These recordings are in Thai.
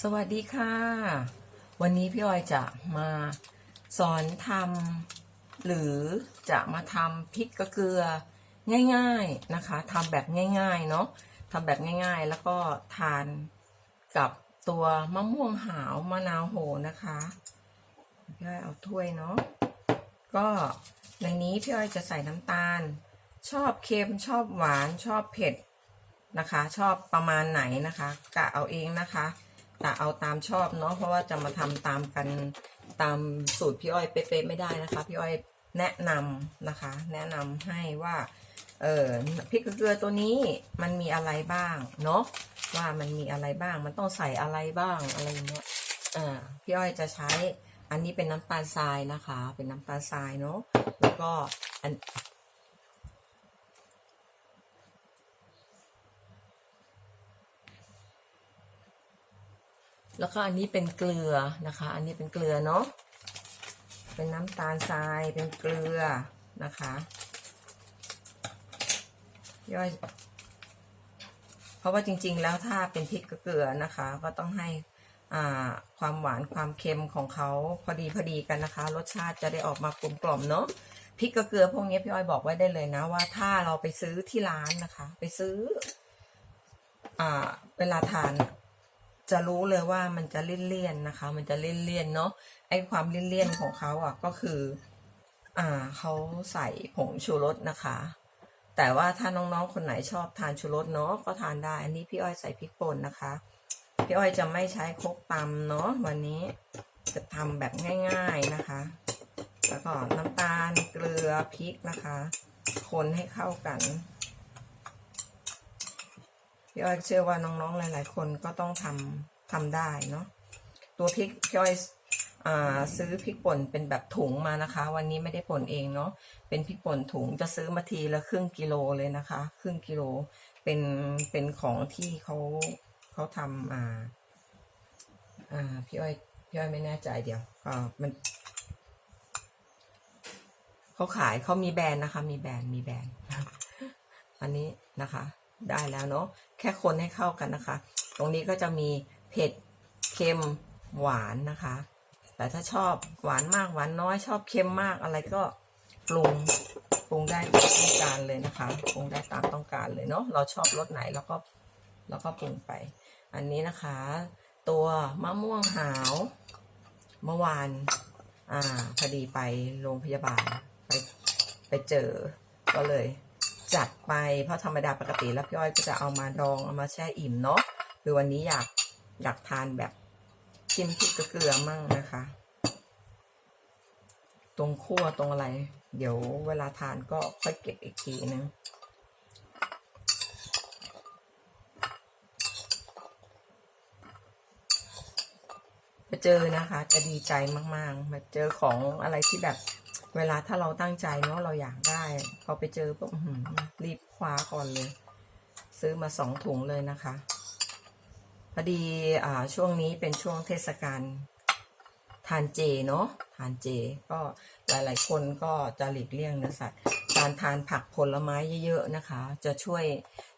สวัสดีค่ะ วันนี้พี่ออยจะมาสอนทำหรือจะมาทำพริกกระเกลือง่าย ๆนะคะทำแบบง่าย ๆ เนาะทำแบบง่ายๆ แล้วก็ทานกับตัวมะม่วงหาวมะนาวโหนะคะพี่อ้อยเอาถ้วยเนาะก็ในนี้พี่อ้อยจะใส่น้ำตาล ชอบเค็มชอบหวานชอบเผ็ดนะคะ ชอบประมาณไหนนะคะกะเอาเองนะคะ กะเอาตามชอบเนาะเพราะว่าจะมาทำตามกันตามสูตรพี่อ้อยเป๊ะๆไม่ได้นะคะ พี่อ้อยแนะนำนะคะ แนะนำให้ว่าเออพริกเกลือตัวนี้มันมีอะไรบ้างเนาะว่ามันมีอะไรบ้าง มันต้องใส่อะไรบ้างอะไรอย่างเงี้ยอ่าพี่อ้อยจะใช้อันนี้เป็นน้ำตาลทรายนะคะ เป็นน้ำตาลทรายเนาะแล้วก็อัน แล้วก็อันนี้เป็นเกลือนะคะ อันนี้เป็นเกลือเนาะ เป็นน้ำตาลทราย เป็นเกลือนะคะ ย่อย เพราะว่าจริงๆ แล้วถ้าเป็นพริกกับเกลือนะคะ ก็ต้องให้อ่าความหวานความเค็มของเขาพอดีพอดีกันนะคะ รสชาติจะได้ออกมากลมกล่อมเนาะพริกกับเกลือพวกนี้พี่อ้อยบอกไว้ได้เลยนะว่าถ้าเราไปซื้อที่ร้านนะคะ ไปซื้ออ่าเวลาทาน จะรู้เลยว่ามันจะเลี่ยนๆนะคะ มันจะเลี่ยนๆเนาะไอความเลี่ยนๆของเขาอะก็คือ อ่าเขาใส่ผงชูรสนะคะ แต่ว่าถ้าน้องๆคนไหนชอบทานชูรสเนาะก็ทานได้ อันนี้พี่อ้อยใส่พริกป่นนะคะ พี่อ้อยจะไม่ใช้ครกตำเนาะวันนี้จะทำแบบง่ายๆนะคะ แล้วก็น้ำตาลเกลือพริกนะคะ คนให้เข้ากัน พี่อ้อยเชื่อว่าน้องๆหลาย ๆ คนก็ต้องทำทำได้เนาะตัวพริกพี่อ้อยซื้อพริกป่นเป็นแบบถุงมานะคะ วันนี้ไม่ได้ป่นเองเนาะเป็นพริกป่นถุงจะซื้อมาทีละครึ่งกิโลเลยนะคะ ครึ่งกิโลเป็นเป็นของที่เขาเขาทำอ่าอ่าพี่อ้อยพี่อ้อยไม่แน่ใจเดี๋ยวอ่ามันเขาขายเขามีแบรนด์นะคะ มีแบรนด์มีแบรนด์อันนี้นะคะ ได้แล้วเนาะแค่คนให้เข้ากันนะคะ ตรงนี้ก็จะมีเผ็ดเค็มหวานนะคะ แต่ถ้าชอบหวานมากหวานน้อยชอบเค็มมากอะไรก็ปรุงปรุงได้ตามต้องการเลยนะคะปรุงได้ตามต้องการเลยเนาะเราชอบรสไหนเราก็เราก็ปรุงไป อันนี้นะคะ ตัวมะม่วงหาวเมื่อวานอ่าพอดีไปโรงพยาบาลไปไปเจอก็เลย จัดไปเพราะธรรมดาปกติแล้วพี่อ้อยก็จะเอามาดองเอามาแช่อิ่มเนาะคือวันนี้อยากอยากทานแบบจิ้มพริกเกลือมั่งนะคะ ตรงคั่วตรงอะไร เดี๋ยวเวลาทานก็ค่อยเก็บอีกทีนึงมาเจอนะคะ จะดีใจมากๆ มาเจอของอะไรที่แบบ เวลาถ้าเราตั้งใจเนาะเราอยากได้พอไปเจอปุ๊บรีบคว้าก่อนเลย ซื้อมาสองถุงเลยนะคะ พอดีอ่าช่วงนี้เป็นช่วงเทศกาลทานเจเนาะทานเจ ก็หลาย ๆ คนก็จะหลีกเลี่ยงเนื้อสัตว์การทานผักผลไม้เยอะๆนะคะ จะช่วย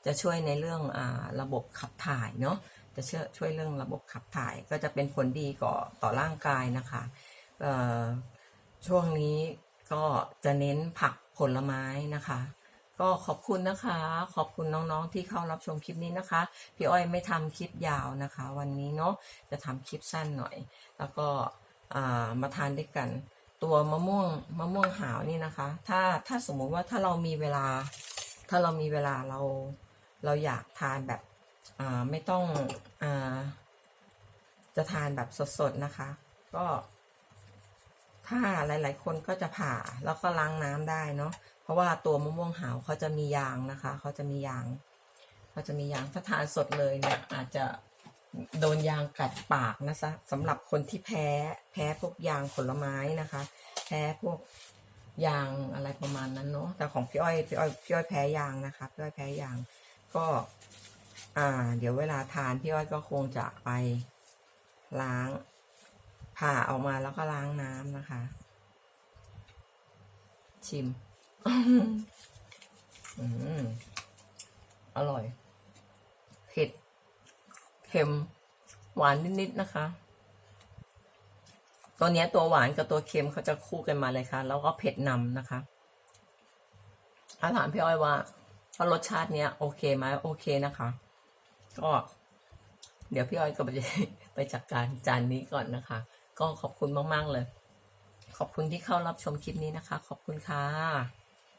จะช่วยในเรื่องอ่าระบบขับถ่ายเนาะจะช่วยช่วยเรื่องระบบขับถ่ายก็จะเป็นผลดีก่อต่อร่างกายนะคะช่วงนี้ ก็จะเน้นผักผลไม้นะคะ ก็ขอบคุณนะคะ ขอบคุณน้องๆที่เข้ารับชมคลิปนี้นะคะ พี่อ้อยไม่ทำคลิปยาวนะคะ วันนี้เนาะจะทำคลิปสั้นหน่อย แล้วก็มาทานด้วยกัน ตัวมะม่วงมะม่วงหาวนี่นะคะ ถ้าถ้าสมมุติว่าถ้าเรามีเวลา ถ้าเรามีเวลาเราเราอยากทานแบบไม่ต้องอจะทานแบบสดๆนะคะ ก็ ถ้าหลาย ๆ คนก็จะผ่าแล้วก็ล้างน้ำได้เนาะเพราะว่าตัวมะม่วงหาวเขาจะมียางนะคะเขาจะมียางเขาจะมียางถ้าทานสดเลยเนี่ยอาจจะโดนยางกัดปากนะซะสำหรับคนที่แพ้แพ้พวกยางผลไม้นะคะ แพ้พวกยางอะไรประมาณนั้นเนาะแต่ของพี่อ้อยพี่อ้อยพี่อ้อยแพ้ยางนะคะพี่อ้อยแพ้ยางก็ อ่า เดี๋ยวเวลาทานพี่อ้อยก็คงจะไปล้าง ผ่าออกมาแล้วก็ล้างน้ำนะคะ ชิม อืมอร่อยเผ็ดเค็ม หวานนิดๆนะคะ ตัวเนี้ยตัวหวานกับตัวเค็มเขาจะคู่กันมาเลยค่ะ แล้วก็เผ็ดนำนะคะถ้าถามพี่อ้อยว่าว่ารสชาติเนี้ย โอเคไหมโอเคนะคะ ก็ เดี๋ยวพี่อ้อยก็ไปไปจัดการจานนี้ก่อนนะคะ ก็ขอบคุณมาก ๆ เลย ขอบคุณที่เข้ารับชมคลิปนี้นะคะ ขอบคุณค่ะ